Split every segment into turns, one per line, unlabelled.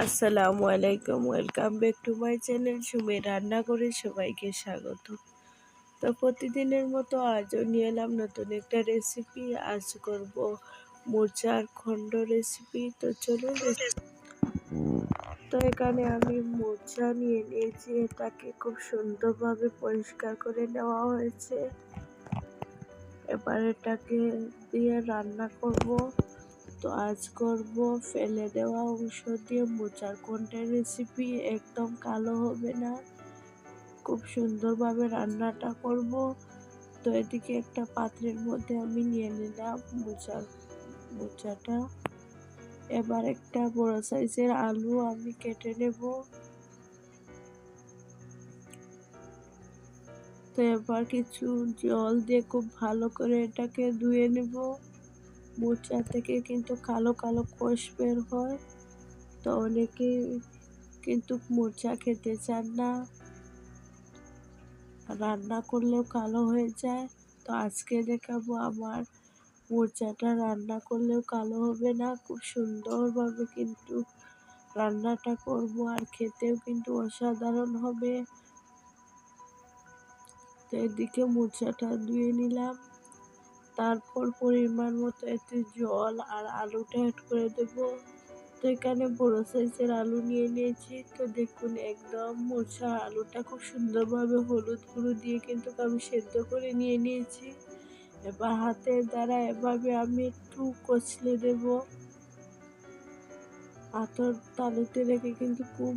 আসসালামু আলাইকুম welcome back to my channel Sumi রান্না করে সবাইকে স্বাগত। তো প্রতিদিনের মতো আজও নিয়ে এলাম নতুন একটা রেসিপি আজ করব মোচার খণ্ড রেসিপি তো চলুন তো এখানে আমি মোচা নিয়ে নিয়েছি, এটাকে খুব সুন্দরভাবে পরিষ্কার করে নেওয়া হয়েছে। এবার এটাকে দিয়ে রান্না করব। তো আজ করব ফেলে দেওয়া অংশ দিয়ে মোচার কোনটা রেসিপি একদম কালো হবে না। খুব সুন্দরভাবে রান্নাটা করব। তো এদিকে একটা পাত্রের মধ্যে আমি নিয়ে নিলাম মোচার, মোচাটা। এবার একটা বড় সাইজের আলু আমি কেটে নেব। তো এবার কিছু জল দিয়ে খুব ভালো করে এটাকে ধুয়ে নেব। মোচা থেকে কিন্তু কালো কালো কোষ বের হয়। তো অনেকে কিন্তু মোচা খেতে চান না। রান্না করলেও কালো হয়ে যায়। তো আজকে দেখাবো আমার মোচাটা রান্না করলেও কালো হবে না। খুব সুন্দরভাবে কিন্তু রান্নাটা করব আর খেতেও কিন্তু অসাধারণ হবে। তো এদিকে মোচাটা ধুয়ে নিলাম। তারপর পরিমাণ মতো একটু জল আর আলুটা অ্যাড করে দেব। তো এখানে বড় সাইজের আলু নিয়ে নিয়েছি। তো দেখুন, একদম মোছা আলুটা খুব সুন্দরভাবে হলুদ গুঁড়ো দিয়ে কিন্তু আমি সেদ্ধ করে নিয়ে নিয়েছি। এবার হাতের দ্বারা এভাবে আমি একটু কচলে দেব। হাতর তালুতে রেখে কিন্তু খুব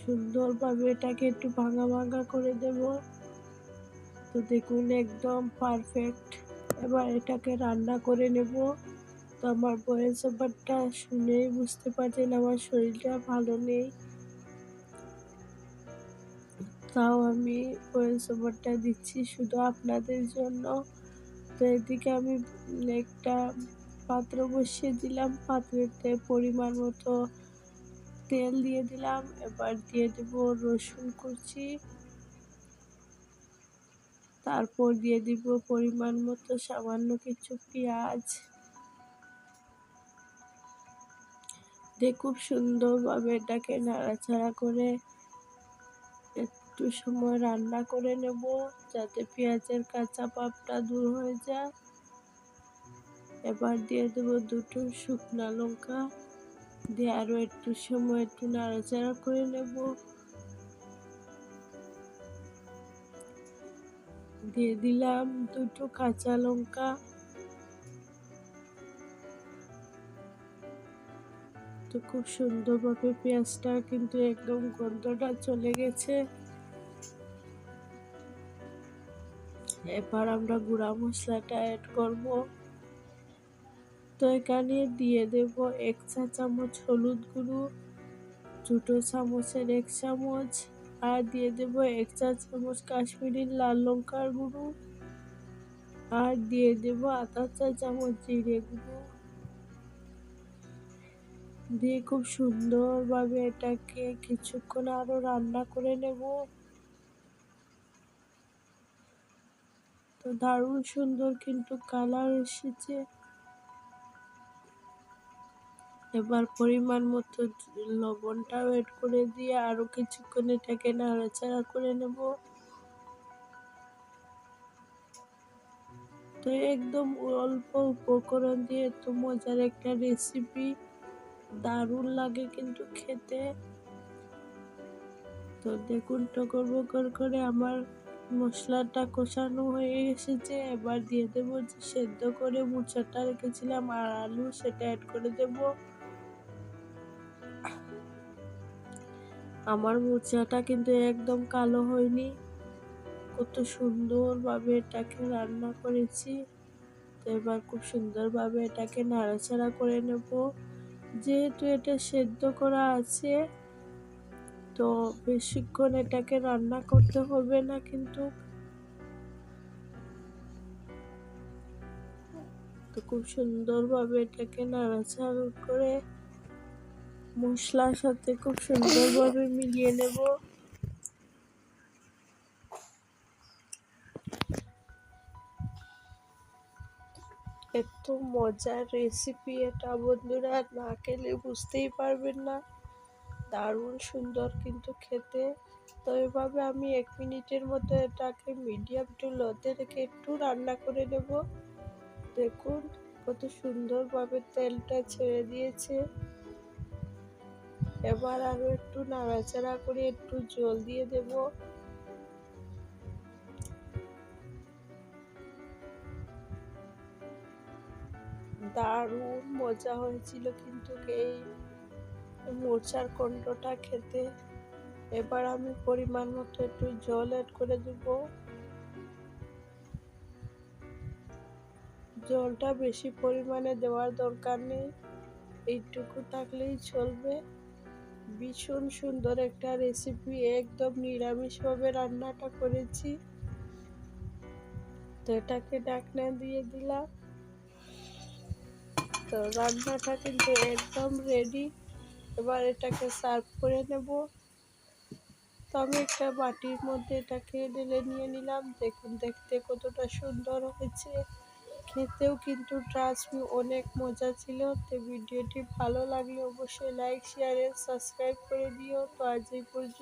সুন্দরভাবে এটাকে একটু ভাঙা ভাঙা করে দেবো। তো দেখুন, একদম পারফেক্ট এবার এটাকে রান্না করে নেব। তো আমার বয়স ওভারটা শুনেই বুঝতে পারছেন, আমার শরীরটা ভালো নেই। তাও আমি ভয়েস ওভারটা দিচ্ছি শুধু আপনাদের জন্য। তো এদিকে আমি একটা পাত্র বসিয়ে দিলাম। পাত্রেতে পরিমাণ মতো তেল দিয়ে দিলাম। এবার দিয়ে দেবো রসুন কুচি। তারপর দিয়ে দিব পরিমাণ মতো সামান্য কিছু পেঁয়াজ। দিয়ে খুব সুন্দরভাবে এটাকে নাড়াচাড়া করে একটু সময় রান্না করে নেব যাতে পেঁয়াজের কাঁচা পাপটা দূর হয়ে যায়। এবার দিয়ে দেবো দুটো শুকনা লঙ্কা। দিয়ে আরও একটু সময় একটু নাড়াচাড়া করে নেব। দিয়ে দিলাম দুটো কাঁচা লঙ্কা। তো খুব সুন্দরভাবে পেঁয়াজটা কিন্তু একদম গন্ধটা চলে গেছে। এবার আমরা গুঁড়া মশলাটা অ্যাড করব। তো এখানে দিয়ে দেব এক চা চামচ হলুদ গুঁড়ো ছোটো চামচের এক চামচ আর দিয়ে দেব এক চা চামচ কাশ্মীরি লাল লঙ্কার গুঁড়ো। আর দিয়ে দেব আধা চা চামচ জিরে গুঁড়ো। দিয়ে খুব সুন্দরভাবে এটাকে কিছুক্ষণ আরও রান্না করে নেব। তো দারুণ সুন্দর কিন্তু কালার এসেছে। এবার পরিমাণ মতো লবণটাও এড করে দিয়ে আরও কিছুক্ষণ এটাকে নাড়াচাড়া করে নেব। তো একদম অল্প উপকরণ দিয়ে এত মজার একটা রেসিপি দারুণ লাগে কিন্তু খেতে। তো দেখুন টকর বকর করে আমার মশলাটা কষানো হয়ে এসেছে। এবার দিয়ে দেবো যে সেদ্ধ করে মুচাটা রেখেছিলাম আর আলু সেটা অ্যাড করে দেবো। আমার মোচাটা কিন্তু একদম কালো হয়নি। কত সুন্দরভাবে এটাকে রান্না করেছি। তো এবার খুব সুন্দরভাবে এটাকে নাড়াচাড়া করে নেব। যেহেতু এটা সেদ্ধ করা আছে, তো বেশিক্ষণ এটাকে রান্না করতে হবে না কিন্তু। তো খুব সুন্দরভাবে এটাকে নাড়াচাড়া করে মশলার সাথে খুব সুন্দরভাবে মিলিয়ে নেব। এত মজার রেসিপি এটা, বন্ধুরা, না খেলে বুঝতেই পারবেন না। দারুণ সুন্দর কিন্তু খেতে। তো এভাবে আমি এক মিনিটের মতো এটাকে মিডিয়াম টু লোতে রেখে একটু রান্না করে নেব। দেখুন, কত সুন্দরভাবে তেলটা ছেড়ে দিয়েছে। এবার আরও একটু নাড়াচাড়া করে একটু জল দিয়ে দেব। দারুণ মজা হয়েছিল কিন্তু এই মোচার কণ্ঠটা খেতে। এবার আমি পরিমাণ মতো একটু জল অ্যাড করে দেব। জলটা বেশি পরিমাণে দেওয়ার দরকার নেই। এইটুকু থাকলেই চলবে। ভীষণ সুন্দর একটা রেসিপি একদম নিরামিষভাবে রান্নাটা করেছি। তো এটাকে ডাকনা দিয়ে দিলাম। তো রান্নাটা কিন্তু একদম রেডি এবার এটাকে সার্ভ করে নেব। তো আমি একটা বাটির মধ্যে এটাকে ঢেলে নিয়ে নিলাম। দেখুন, দেখতে কতটা সুন্দর হয়েছে। খেতেও কিন্তু ট্রাস্ট মি অনেক মজা ছিল। তো ভিডিওটি ভালো লাগলে অবশ্যই লাইক শেয়ার সাবস্ক্রাইব করে দিও। তো আজ এই পর্যন্ত